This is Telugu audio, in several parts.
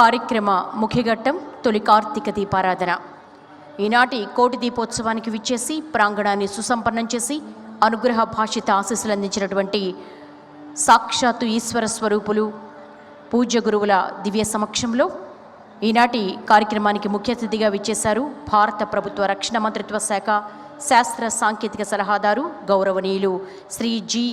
కార్యక్రమ ముఖ్యఘట్టం తొలి కార్తీక దీపారాధన. ఈనాటి కోటి దీపోత్సవానికి విచ్చేసి ప్రాంగణాన్ని సుసంపన్నం చేసి అనుగ్రహ భాషిత ఆశీస్సులు అందించినటువంటి సాక్షాత్తు ఈశ్వర స్వరూపులు పూజ్య గురువుల దివ్య సమక్షంలో ఈనాటి కార్యక్రమానికి ముఖ్య అతిథిగా విచ్చేశారు భారత ప్రభుత్వ రక్షణ మంత్రిత్వ శాఖ శాస్త్ర సాంకేతిక సలహాదారు గౌరవనీయులు శ్రీ జి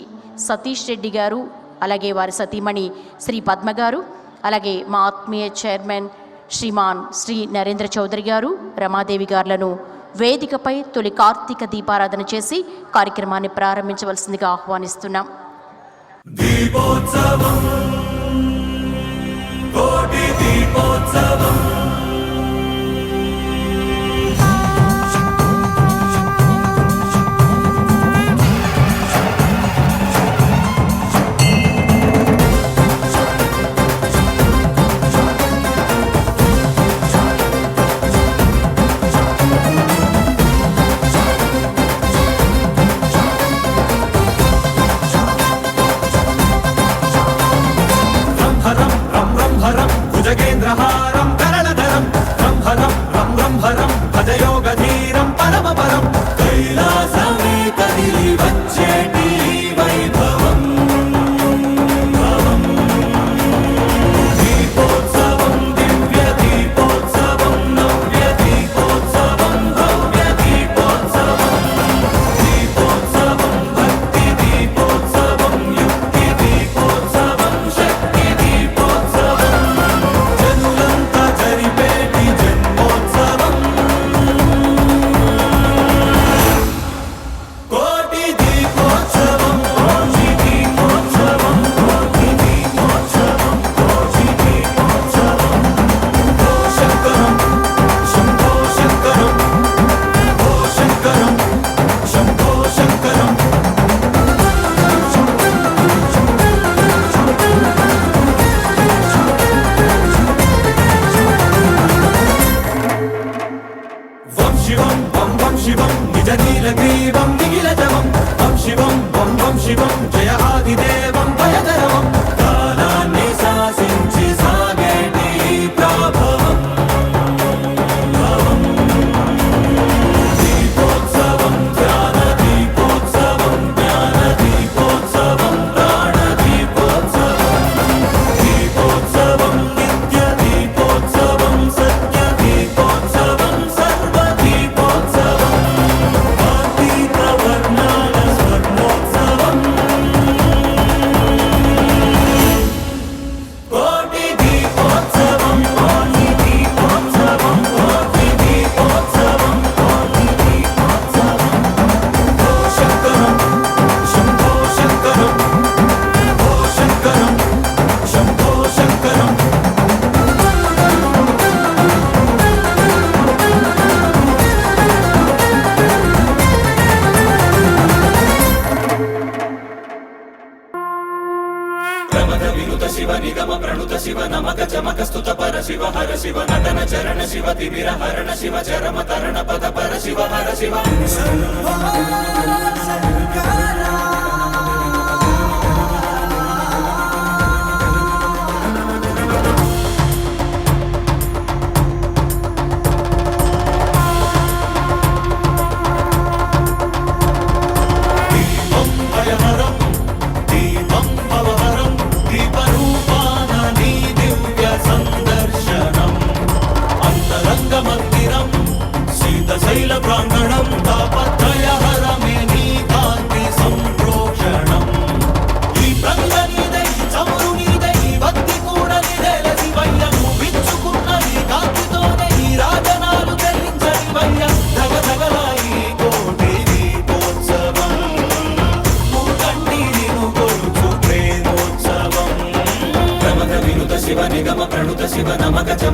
సతీష్ రెడ్డి గారు అలాగే వారి సతీమణి శ్రీ పద్మ గారు అలాగే మా ఆత్మీయ చైర్మన్ శ్రీమాన్ శ్రీ నరేంద్ర చౌదరి గారు రమాదేవి గారులను వేదికపై తొలి కార్తీక దీపారాధన చేసి కార్యక్రమాన్ని ప్రారంభించవలసిందిగా ఆహ్వానిస్తున్నాం. దీపోత్సవం కోటి దీపోత్సవం. రంహరం కరణధరం బ్రహ్మరం రం బ్రహ్మరం భజయోగధీరం పరమపరం కైలాసమే she won't change. చరణ శివ తిమిర హరణ శివ చరమ తరణ పద పర శివ హర శివ.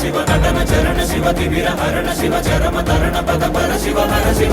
శివ గగన చరణ శివ తివిర హరణ శివ చరమ తరణ పద పర శివ హర శివ.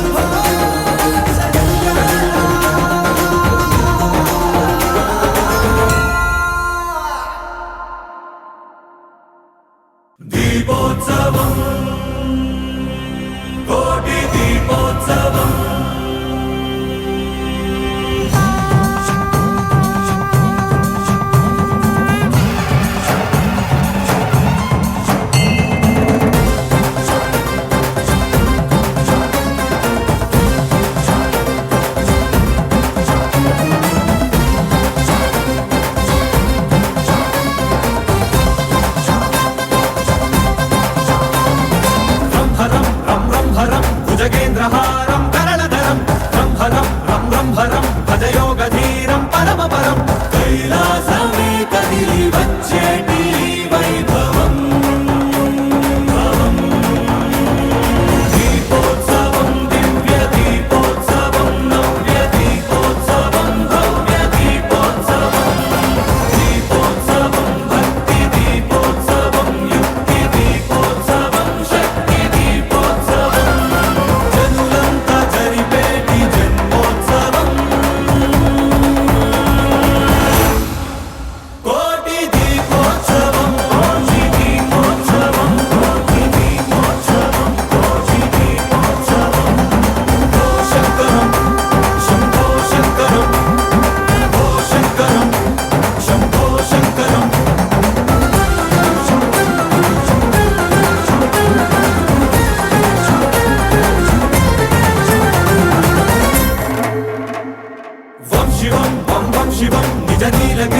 ಪ್ರಹಾರ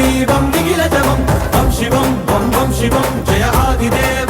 शिवं निखिलतमं तं शिवं वं वं शिवं जय आदिदेव